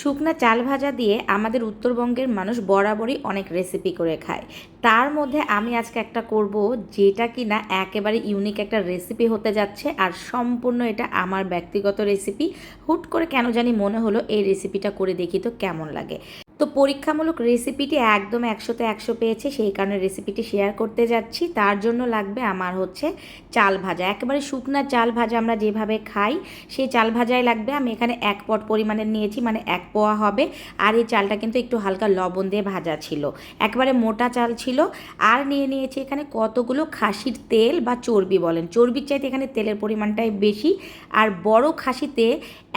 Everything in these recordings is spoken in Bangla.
শুকনা চাল ভাজা দিয়ে আমাদের উত্তরবঙ্গের মানুষ বরাবরই অনেক রেসিপি করে খায়। তার মধ্যে আমি আজকে একটা করব যেটা কি না একেবারে ইউনিক একটা রেসিপি হতে যাচ্ছে আর সম্পূর্ণ এটা আমার ব্যক্তিগত রেসিপি হুট করে কেন জানি মনে হলো এই রেসিপিটা করে দেখি তো কেমন লাগে। তো পরীক্ষামূলক রেসিপিটি একদম একশোতে একশো পেয়েছে, সেই কারণে রেসিপিটি শেয়ার করতে যাচ্ছি। তার জন্য লাগবে আমার হচ্ছে চাল ভাজা। একেবারে শুকনা চাল ভাজা আমরা যেভাবে খাই, সেই চাল ভাজাই লাগবে। আমি এখানে এক পট পরিমাণের নিয়েছি মানে এক পোয়া হবে। আর এই চালটা কিন্তু একটু হালকা লবণ দিয়ে ভাজা ছিল। একেবারে মোটা চাল ছিল। আর নিয়ে নিয়েছি এখানে কতগুলো খাসির তেল বা চর্বি বলেন। চর্বির চাইতে এখানে তেলের পরিমাণটাই বেশি। আর বড় খাসিতে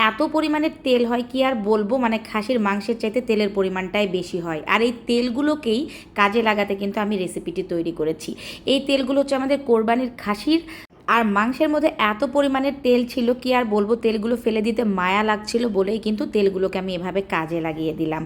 এত পরিমাণের তেল হয় কি আর বলব? মানে খাসির মাংসের চাইতে তেলের পরিমাণটাই বেশি হয়। আর এই তেলগুলোকেই কাজে লাগাতে কিন্তু আমি রেসিপিটি তৈরি করেছি। এই তেলগুলো হচ্ছে আমাদের কোরবানির খাসির। আর মাংসের মধ্যে এত পরিমাণের তেল ছিল কি আর বলব, তেলগুলো ফেলে দিতে মায়া লাগছিল বলেই কিন্তু তেলগুলোকে আমি এভাবে কাজে লাগিয়ে দিলাম।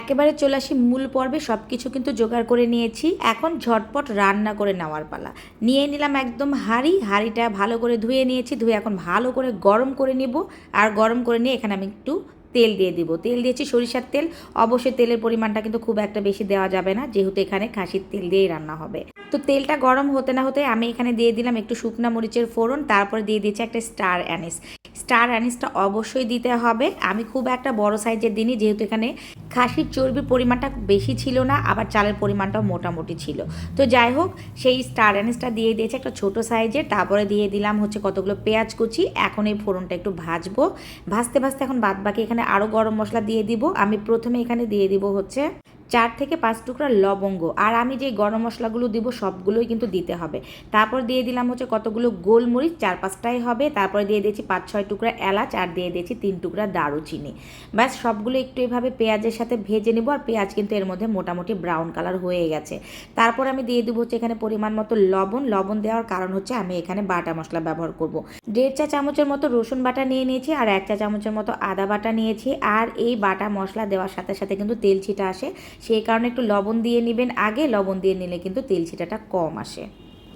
একেবারে চলে আসি মূল পর্বে সব কিছু কিন্তু জোগাড় করে নিয়েছি। এখন ঝটপট রান্না করে নেওয়ার পালা। নিয়ে নিলাম একদম হাঁড়ি, হাঁড়িটা ভালো করে ধুয়ে নিয়েছি, ধুয়ে এখন ভালো করে গরম করে নিব। আর গরম করে নিয়ে এখানে আমি একটু তেল দিয়ে দিব। তেল দিয়েছি সরিষার তেল। অবশ্যই তেলের পরিমাণটা কিন্তু খুব একটা বেশি দেওয়া যাবে না, যেহেতু এখানে খাসির তেল দিয়েই রান্না হবে। তো তেলটা গরম হতে না হতে আমি এখানে দিয়ে দিলাম একটু শুকনা মরিচের ফোড়ন, তারপরে দিয়ে দিয়েছি একটা স্টার অ্যানিস। স্টার অ্যানিসটা অবশ্যই দিতে হবে। আমি খুব একটা বড় সাইজের দিনই যেহেতু এখানে খাসির চর্বির পরিমাণটা বেশি ছিল না, আবার চালের পরিমাণটাও মোটামুটি ছিল। তো যাই হোক, সেই স্টার অ্যানিসটা দিয়ে দিয়েছে একটা ছোট সাইজের, তারপরে দিয়ে দিলাম হচ্ছে কতগুলো পেঁয়াজ কুচি। এখন এই ফোড়নটা একটু ভাজবো। ভাজতে ভাজতে এখন বাদ বাকি এখানে আরও গরম মশলা দিয়ে দিব। আমি প্রথমে এখানে দিয়ে দিব হচ্ছে চার থেকে পাঁচ টুকরা লবঙ্গ। আর আমি যে গরম মশলাগুলো দিব, সবগুলোই কিন্তু দিতে হবে। তারপর দিয়ে দিলাম হচ্ছে কতগুলো গোলমরিচ, চার পাঁচটাই হবে। তারপরে দিয়ে দিয়েছি পাঁচ ছয় টুকরা এলাচ, আর দিয়ে দিয়েছি তিন টুকরা দারুচিনি। ব্যাস, সবগুলো একটু এভাবে পেঁয়াজের সাথে ভেজে নেব, আর পেঁয়াজ কিন্তু এর মধ্যে মোটামুটি ব্রাউন কালার হয়ে গেছে। তারপর আমি দিয়ে দেবো হচ্ছে এখানে পরিমাণ মতো লবণ। লবণ দেওয়ার কারণ হচ্ছে আমি এখানে বাটা মশলা ব্যবহার করব। দেড় চা চামচের মতো রসুন বাটা নিয়ে নিয়েছি, আর এক চা চামচের মতো আদা বাটা নিয়েছি। আর এই বাটা মশলা দেওয়ার সাথে সাথে কিন্তু তেল ছিটা আসে। সেই কারণে একটু লবণ দিয়ে নেবেন। আগে লবণ দিয়ে নিলে কিন্তু তেল ছিটাটা কম আসে।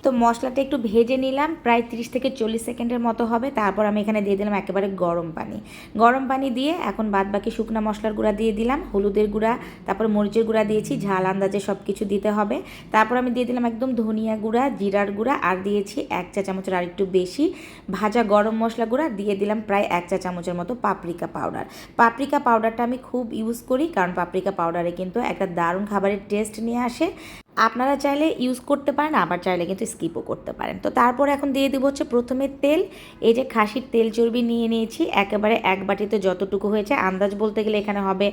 তো মশলাটা একটু ভেজে নিলাম, প্রায় 30 থেকে চল্লিশ সেকেন্ডের মতো হবে। তারপর আমি এখানে দিয়ে দিলাম একেবারে গরম পানি। গরম পানি দিয়ে এখন বাদ বাকি শুকনো মশলার গুঁড়া দিয়ে দিলাম, হলুদের গুঁড়া, তারপর মরিচের গুঁড়া দিয়েছি, ঝাল আন্দাজে সব কিছু দিতে হবে। তারপর আমি দিয়ে দিলাম একদম ধনিয়া গুঁড়া, জিরার গুঁড়া, আর দিয়েছি এক চা চামচের আর একটু বেশি ভাজা গরম মশলা গুঁড়া, দিয়ে দিলাম প্রায় এক চা চামচের মতো পাপরিকা পাউডার। পাপরিকা পাউডারটা আমি খুব ইউজ করি, কারণ পাপরিকা পাউডারে কিন্তু একটা দারুণ খাবারের টেস্ট নিয়ে আসে। আপনারা চাইলে ইউজ করতে পারেন, আবার চাইলে কিন্তু স্কিপও করতে পারেন। তো তারপর এখন দিয়ে দেবো হচ্ছে প্রথমে তেল। এই যে খাসির তেল চর্বি নিয়ে নিয়েছি, একেবারে এক বাটিতে যতটুকু হয়েছে। আন্দাজ বলতে গেলে এখানে হবে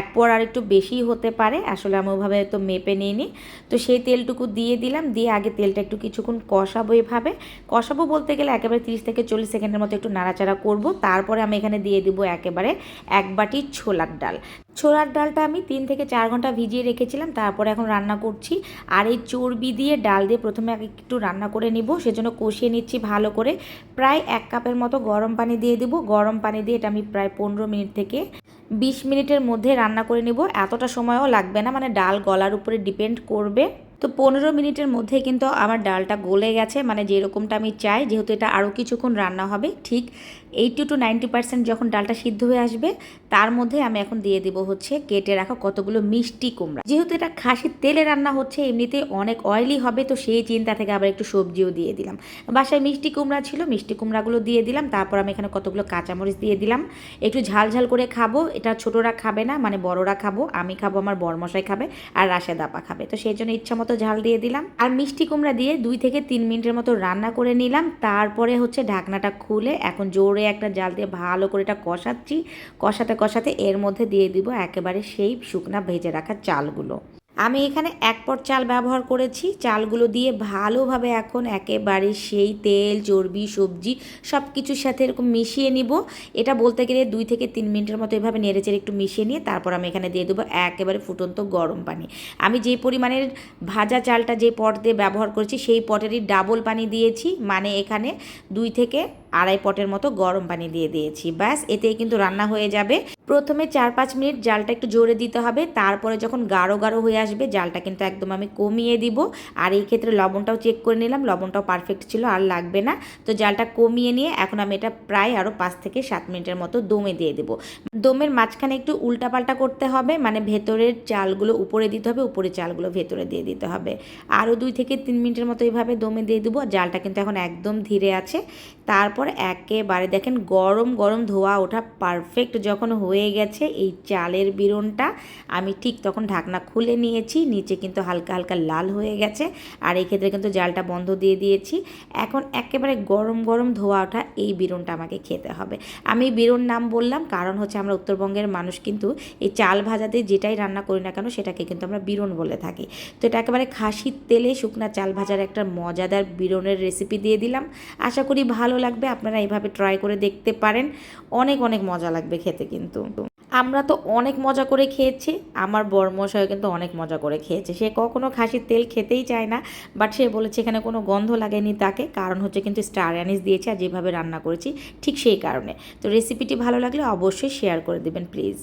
এক পোয়ার আর একটু বেশি হতে পারে, আসলে আমি ওভাবে তো মেপে নিইনি। তো সেই তেলটুকু দিয়ে দিলাম, দিয়ে আগে তেলটা একটু কিছুক্ষণ কষাবো এভাবে। কষাবো বলতে গেলে একেবারে তিরিশ থেকে চল্লিশ সেকেন্ডের মতো একটু নাড়াচাড়া করব। তারপরে আমি এখানে দিয়ে দিব একেবারে এক বাটি ছোলার ডাল। ছোলার ডালটা আমি তিন থেকে চার ঘণ্টা ভিজিয়ে রেখেছিলাম, তারপরে এখন রান্না করছি। আর এই চর্বি দিয়ে ডাল দিয়ে প্রথমে একটু রান্না করে নিব, সেজন্য কষিয়ে নিচ্ছি ভালো করে। প্রায় এক কাপের মতো গরম পানি দিয়ে দিব, গরম পানি দিয়ে এটা আমি প্রায় পনেরো মিনিট থেকে বিশ মিনিটের মধ্যে রান্না করে নিব। এতটা সময়ও লাগবে না মানে ডাল গলার উপরে ডিপেন্ড করবে। তো পনেরো মিনিটের মধ্যে কিন্তু আমার ডালটা গলে গেছে মানে যেরকমটা আমি চাই, যেহেতু এটা আরও কিছুক্ষণ রান্না হবে, ঠিক এইটি টু নাইনটি পার্সেন্ট যখন ডালটা সিদ্ধ হয়ে আসবে, তার মধ্যে আমি এখন দিয়ে দিব হচ্ছে কেটে রাখা কতগুলো মিষ্টি কুমড়া। যেহেতু এটা খাসির তেলে রান্না হচ্ছে, এমনিতে অনেক অয়েলি হবে, তো সেই চিন্তা থেকে আবার একটু সবজিও দিয়ে দিলাম। বাসায় মিষ্টি কুমড়া ছিল, মিষ্টি কুমড়াগুলো দিয়ে দিলাম, তারপর আমি এখানে কতগুলো কাঁচামরিচ দিয়ে দিলাম। একটু ঝাল ঝাল করে খাব, এটা ছোটরা খাবে না মানে বড়রা খাব, আমি খাব, আমার বরমশাই খাবে আর রাশেদ আপা খাবে। তো সেই জন্য ইচ্ছা মতো ঝাল দিয়ে দিলাম। আর মিষ্টি কুমড়া দিয়ে দুই থেকে তিন মিনিটের মতো রান্না করে নিলাম, তারপরে হচ্ছে ঢাকনাটা খুলে এখন জোরে একটা জাল দিয়ে ভালো করে এটা কষাচ্ছি। কষাতে কষাতে এর মধ্যে দিয়ে দিব একেবারে সেই শুকনা ভেজে রাখা চালগুলো। আমি এখানে এক পট চাল ব্যবহার করেছি। চালগুলো দিয়ে ভালোভাবে এখন একেবারে সেই তেল, চর্বি, সবজি সব কিছুর সাথে এরকম মিশিয়ে নিব। এটা বলতে গেলে দুই থেকে তিন মিনিটের মতো এভাবে নেড়েচেড়ে একটু মিশিয়ে নিয়ে তারপর আমি এখানে দিয়ে দেবো একেবারে ফুটন্ত গরম পানি। আমি যেই পরিমাণের ভাজা চালটা যে পট দিয়ে ব্যবহার করেছি সেই পটেরই ডাবল পানি দিয়েছি। মানে এখানে দুই থেকে আড়াই পটের মতো গরম পানি দিয়ে দিয়েছি। ব্যাস, এতেই কিন্তু রান্না হয়ে যাবে। প্রথমে চার পাঁচ মিনিট জালটা একটু জোরে দিতে হবে। তারপরে যখন গাঢ় গাঢ় হয়ে আসবে, জালটা কিন্তু একদম আমি কমিয়ে দিব। আর এই ক্ষেত্রে লবণটাও চেক করে নিলাম। লবণটাও পারফেক্ট ছিল, আর লাগবে না। তো জালটা কমিয়ে নিয়ে এখন আমি এটা প্রায় আরও পাঁচ থেকে সাত মিনিটের মতো দমে দিয়ে দেবো। দমের মাঝখানে একটু উল্টাপাল্টা করতে হবে। মানে ভেতরের চালগুলো উপরে দিতে হবে উপরে চালগুলো ভেতরে দিয়ে দিতে হবে। আরও দুই থেকে তিন মিনিটের মতো এইভাবে দমে দিয়ে দেবো। জালটা কিন্তু এখন একদম ধীরে আছে। তারপর একেবারে দেখেন গরম গরম ধোয়া ওঠা পারফেক্ট যখন হয়ে গেছে এই চালের বিরনটা, আমি ঠিক তখন ঢাকনা খুলে নিয়েছি, নিচে কিন্তু হালকা হালকা লাল হয়ে গেছে আর এই ক্ষেত্রে কিন্তু জালটা বন্ধ দিয়ে দিয়েছি। এখন একেবারে গরম গরম ধোয়া ওঠা এই বিরনটা আমাকে খেতে হবে। আমি বিরন নাম বললাম, কারণ হচ্ছে আমরা উত্তরবঙ্গের মানুষ কিন্তু এই চাল ভাজাতে যেটাই রান্না করি না কেন সেটাকে কিন্তু আমরা বিরন বলে থাকি। তো এটা একেবারে খাসির তেলে শুকনা চাল ভাজার একটা মজাদার বিরনের রেসিপি দিয়ে দিলাম। আশা করি ভালো লাগবে। আপনারা এইভাবে ট্রাই করে দেখতে পারেন। অনেক অনেক মজা লাগবে খেতে কিন্তু। আমরা তো অনেক মজা করে খেয়েছি, আমার বর্মশয় কিন্তু অনেক মজা করে খেয়েছে। সে কখনো খাসির তেল খেতেই চায় না বাট সে বলেছে এখানে কোনো গন্ধ লাগেনি তাকে, কারণ হচ্ছে কিন্তু স্টার অ্যানিস দিয়েছে আর যেভাবে রান্না করেছি, ঠিক সেই কারণে। তো রেসিপিটি ভালো লাগলে অবশ্যই শেয়ার করে দেবেন প্লিজ